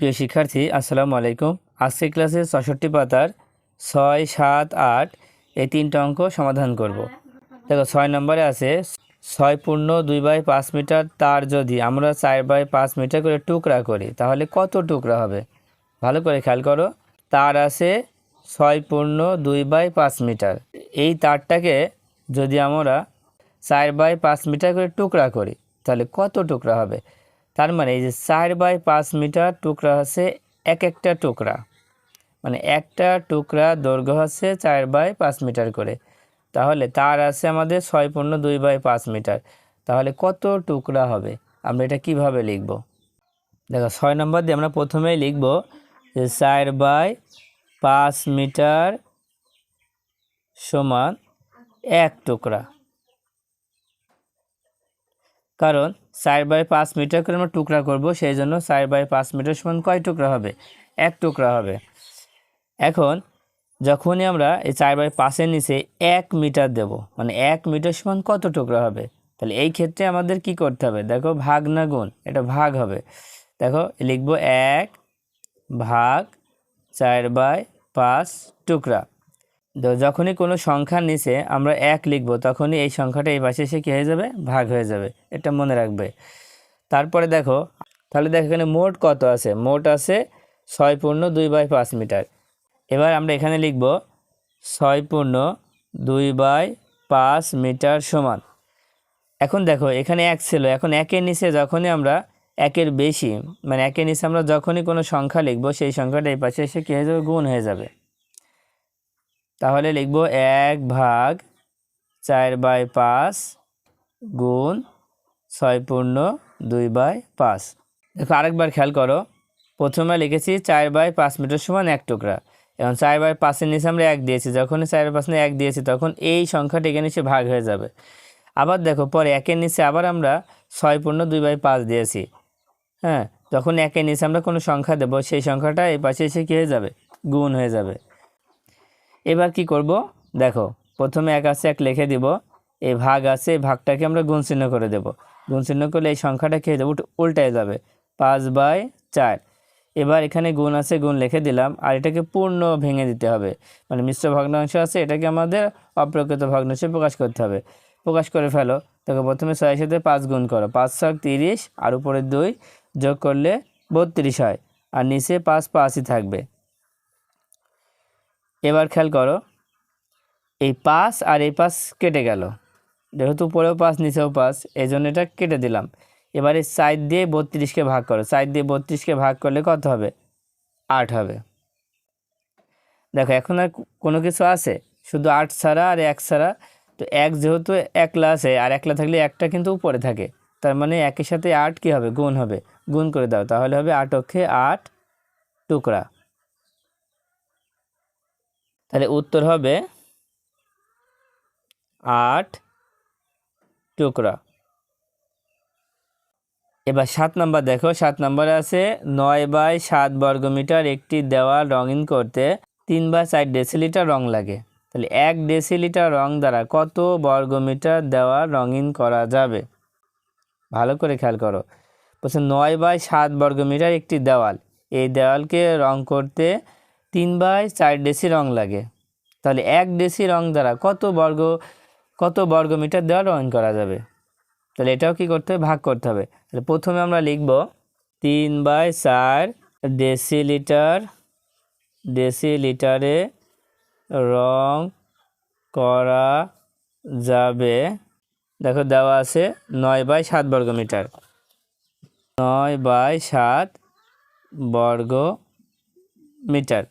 প্রিয় শিক্ষার্থী, আসসালামু আলাইকুম। আজকের ক্লাসে ছষট্টি পাতার ছয়, সাত, আট এই তিনটা অঙ্ক সমাধান করব। দেখো, ছয় নম্বরে আছে, ছয় পূর্ণ দুই বাই পাঁচ মিটার তার যদি আমরা চার বাই পাঁচ মিটার করে টুকরা করি, তাহলে কত টুকরা হবে? ভালো করে খেয়াল করো, তার আছে ছয় পূর্ণ দুই বাই পাঁচ মিটার। এই তারটাকে যদি আমরা চার বাই পাঁচ মিটার করে টুকরা করি, তাহলে কত টুকরা হবে? তার মানে এই যে চার বাই পাঁচ মিটার টুকরা হচ্ছে এক একটা টুকরা। মানে একটা টুকরা দৈর্ঘ্য হচ্ছে চার বাই পাঁচ মিটার করে। তাহলে তার আছে আমাদের ছয় পূর্ণ দুই বাই পাঁচ মিটার। তাহলে কত টুকরা হবে? আমরা এটা কীভাবে লিখব? দেখো, ছয় নম্বর দিয়ে আমরা প্রথমেই লিখব যে চার বাই পাঁচ মিটার সমান এক টুকরা। কারণ চার বাই পাঁচ মিটার করে আমরা টুকরা করব, সেই জন্য চার বাই পাঁচ মিটার সমান কয় টুকরা হবে? এক টুকরা হবে। এখন যখনই আমরা এই চার বাই পাঁচের নিচে এক মিটার দেব মানে এক মিটার সমান কত টুকরা হবে? তাহলে এই ক্ষেত্রে আমাদের কি করতে হবে? দেখো, ভাগ না গুণ, এটা ভাগ হবে। দেখো, লিখব এক ভাগ চার বাই পাঁচ টুকরা। তো যখনই কোনো সংখ্যার নিচে আমরা এক লিখব, তখনই এই সংখ্যাটা এই পাশে এসে কী হয়ে যাবে? ভাগ হয়ে যাবে। এটা মনে রাখবে। তারপরে দেখো, তাহলে দেখো এখানে মোট কত আছে? মোট আছে ছয় পূর্ণ দুই বাই পাঁচ মিটার। এবার আমরা এখানে লিখব ছয় পূর্ণ দুই বাই পাঁচ মিটার সমান। এখন দেখো, এখানে এক ছিল। এখন একের নিচে যখনই আমরা একের বেশি মানে একের নিচে আমরা যখনই কোনো সংখ্যা লিখব, সেই সংখ্যাটা এই পাশে এসে কী হয়ে যাবে? গুণ হয়ে যাবে। তাহলে লিখব এক ভাগ চার বাই পাঁচ গুণ ছয় পূর্ণ দুই বাই পাঁচ। দেখো আরেকবার খেয়াল করো। প্রথমে লিখেছি চার বাই পাঁচ মিটার সমান এক টুকরা। এবং চার বাই পাঁচের নিচে আমরা এক দিয়েছি। যখনই চার বাই পাঁচ এক দিয়েছি, তখন এই সংখ্যাটি এখানে নিচে ভাগ হয়ে যাবে। আবার দেখো, পরে একের নিচে আবার আমরা ছয় পূর্ণ দুই বাই পাঁচ দিয়েছি। হ্যাঁ যখন একের নিচে আমরা কোনো সংখ্যা দেবো, সেই সংখ্যাটা এই পাশে এসে কী হয়ে যাবে? গুণ হয়ে যাবে। এবার কি করব? দেখো, প্রথমে এক আছে, এক লিখে দিব। এই ভাগ আছে এই ভাগটাকে আমরা গুণ চিহ্ন করে দেব। গুণ চিহ্ন করলে এই সংখ্যাটা খেয়ে যাবে? উল্টায় যাবে। পাঁচ বাই চার। এবার এখানে গুণ আছে, গুণ লিখে দিলাম। আর এটাকে পূর্ণ ভেঙে দিতে হবে। মানে মিশ্র ভগ্নাংশ আছে, এটাকে আমাদের অপ্রকৃত ভগ্নাংশে প্রকাশ করতে হবে। প্রকাশ করে ফেলো। দেখো, প্রথমে ছয়ের সাথে পাঁচ গুণ করো। পাঁচ ছক তিরিশ, আর উপরে দুই যোগ করলে বত্রিশ হয়। আর নিচে পাঁচ পাঁচই থাকবে। এবার খেয়াল করো, এই পাস আর এই পাস কেটে গেল। যেহেতু উপরেও পাস, নিচেও পাস এই জন্য এটা কেটে দিলাম। এবারে সাইড দিয়ে বত্রিশকে ভাগ করো। সাইড দিয়ে বত্রিশকে ভাগ করলে কত হবে? আট হবে। দেখো, এখন আর কোনো কিছু আছে? শুধু আট ছাড়া আর এক ছাড়া। তো এক যেহেতু একলা আছে, আর একলা থাকলে একটা কিন্তু উপরে থাকে। তার মানে একের সাথে আট কী হবে? গুণ হবে। গুণ করে দাও, তাহলে হবে আট অক্ষে আট টুকরা। তাহলে উত্তর হবে আট টুকরা। এবার সাত নম্বর দেখো, সাত নম্বরে আছে নয় বাই সাত বর্গমিটার একটি দেওয়াল রঙিন করতে তিন বা চার ডেসিলিটার রং লাগে। তাহলে এক ডেসিলিটার রং দ্বারা কত বর্গমিটার দেওয়াল রঙিন করা যাবে? ভালো করে খেয়াল করো। বলছে নয় বাই সাত বর্গমিটার একটি দেওয়াল। এই দেওয়ালকে রং করতে তিন বাই চার ডেসি রং লাগে। তাহলে এক ডেসি রং দ্বারা কত বর্গ, কত বর্গমিটার দেওয়াল রঙ করা যাবে? তাহলে এটাও কি করতে হবে? ভাগ করতে হবে। তাহলে প্রথমে আমরা লিখব তিন বাই চার ডেসিলিটার ডেসিলিটারে রং করা যাবে। দেখো দেওয়া আছে নয় বাই সাত বর্গ মিটার নয় বাই সাত বর্গ মিটার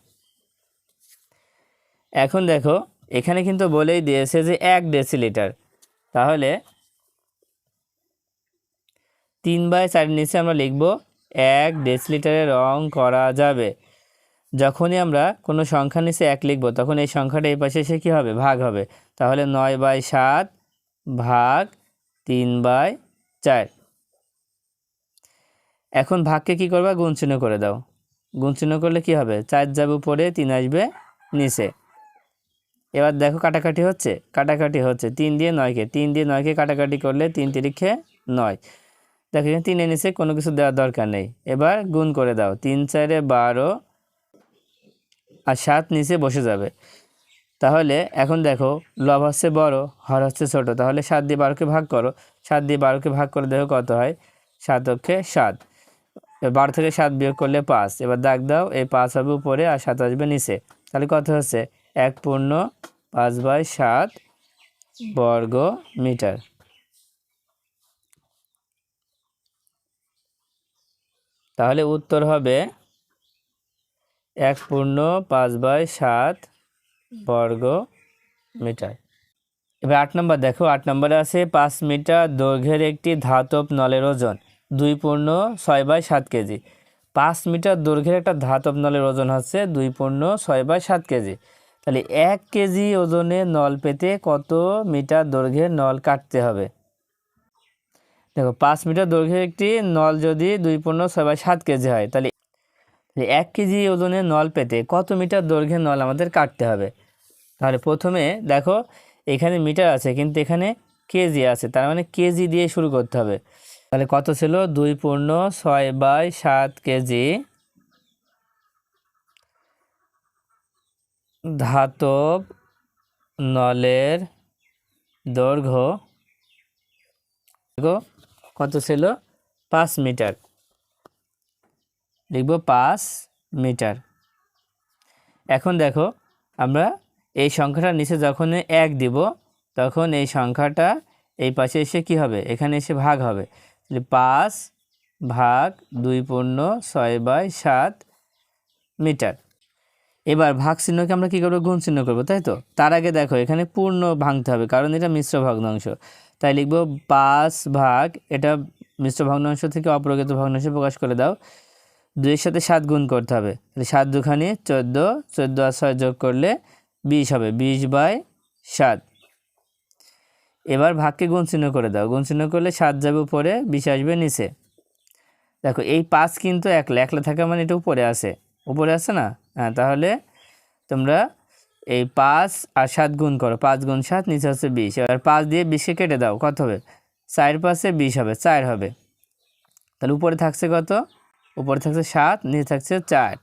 এখন দেখো, এখানে কিন্তু বলেই দিয়েছে যে এক ডেসিলিটার তাহলে তিন বাই চারের নিচে আমরা লিখব, এক ডেসিলিটারে রং করা যাবে। যখনই আমরা কোনো সংখ্যা নিচে এক লিখব, তখন এই সংখ্যাটা এই পাশে এসে কী হবে? ভাগ হবে। তাহলে নয় বাই সাত ভাগ তিন বাই চার। এখন ভাগকে কী করবা? গুণচিহ্ন করে দাও। গুণচিহ্ন করলে কি হবে? চার যাবে উপরে, তিন আসবে নিচে। এবার দেখো কাটাকাটি হচ্ছে কাটাকাটি হচ্ছে, তিন দিয়ে নয়কে তিন দিয়ে নয়কে কাটাকাটি করলে তিন তিরিখে নয়। দেখো এখানে তিনে নিচে কোনো কিছু দেওয়ার দরকার নেই। এবার গুণ করে দাও, তিন চারে বারো আর সাত নিচে বসে যাবে। তাহলে এখন দেখো, লব হচ্ছে বড়, হর হচ্ছে ছোট, তাহলে সাত দিয়ে বারোকে ভাগ করো। সাত দিয়ে বারোকে ভাগ করে দেখো কত হয়? সাত অক্ষে সাত। বারো থেকে সাত বিয়োগ করলে পাঁচ। এবার দাগ দাও, এই পাঁচ হবে উপরে আর সাত আসবে নিচে। তাহলে কত হচ্ছে? এক পূর্ণ পাঁচ বাই সাত বর্গ মিটার। তাহলে উত্তর হবে এক পূর্ণ পাঁচ বাই সাত বর্গ মিটার। এবার আট নম্বর দেখো, আট নম্বরে আছে পাঁচ মিটার দৈর্ঘ্যের একটি ধাতব নলের ওজন, দুই পূর্ণ ছয় বাই সাত কেজি। পাঁচ মিটার দৈর্ঘ্যের একটা ধাতব নলের ওজন হচ্ছে দুই পূর্ণ ছয় বাই সাত কেজি। তাহলে এক কেজি ওজনের নল পেতে কত মিটার দৈর্ঘ্যের নল কাটতে হবে? দেখো, পাঁচ মিটার দৈর্ঘ্যের একটি নল যদি দুই পূর্ণ ছয় বাই সাত কেজি হয়, তাহলে তাহলে এক কেজি ওজনের নল পেতে কত মিটার দৈর্ঘ্যের নল আমাদের কাটতে হবে? তাহলে প্রথমে দেখো, এখানে মিটার আছে, কিন্তু এখানে কেজি আছে, তার মানে কেজি দিয়ে শুরু করতে হবে। তাহলে কত ছিল? দুই পূর্ণ ছয় বাই সাত কেজি ধাতব নলের দৈর্ঘ্য কত ছিল? পাঁচ মিটার। লিখব পাঁচ মিটার। এখন দেখো, আমরা এই সংখ্যাটার নিচে যখন এক দিব, তখন এই সংখ্যাটা এই পাশে এসে কি হবে? এখানে এসে ভাগ হবে। পাঁচ ভাগ দুই পূর্ণ ছয় বাই সাত মিটার। এবার ভাগ চিহ্নকে আমরা কী করব? গুণ চিহ্ন করব, তাই তো? তার আগে দেখো, এখানে পূর্ণ ভাঙতে হবে, কারণ এটা মিশ্র ভগ্নাংশ। তাই লিখব পাঁচ ভাগ, এটা মিশ্র ভগ্নাংশ থেকে অপ্রকৃত ভগ্নাংশে প্রকাশ করে দাও। দুইয়ের সাথে সাত গুণ করতে হবে সাত দুখানি চোদ্দ চোদ্দ আর ছয় যোগ করলে বিশ হবে, বিশ বাই সাত। এবার ভাগকে গুণ চিহ্ন করে দাও, গুণ চিহ্ন করলে সাত যাবে উপরে, বিশ আসবে নিচে। দেখো, এই পাঁচ কিন্তু একলা একলা থাকা মানে এটা উপরে আছে। উপরে আছে না? হ্যাঁ তাহলে তোমরা এই পাঁচ আর সাত গুণ করো। পাঁচ গুণ সাত, নিচে হচ্ছে বিশ। এবার পাঁচ দিয়ে বিশকে কেটে দাও। কত হবে? চার পাশে বিশ হবে। চার হবে। তাহলে উপরে থাকছে কত? উপরে থাকছে সাত, নিচে থাকছে চার।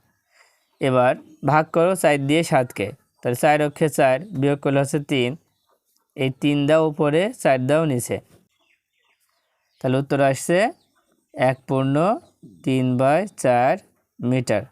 এবার ভাগ করো চার দিয়ে সাতকে। তাহলে চার অক্ষে চার বিয়োগ করলে হচ্ছে তিন। এই তিন দাও উপরে, চার দাও নিচে। তাহলে উত্তর আসছে এক পূর্ণ তিন বাই চার মিটার।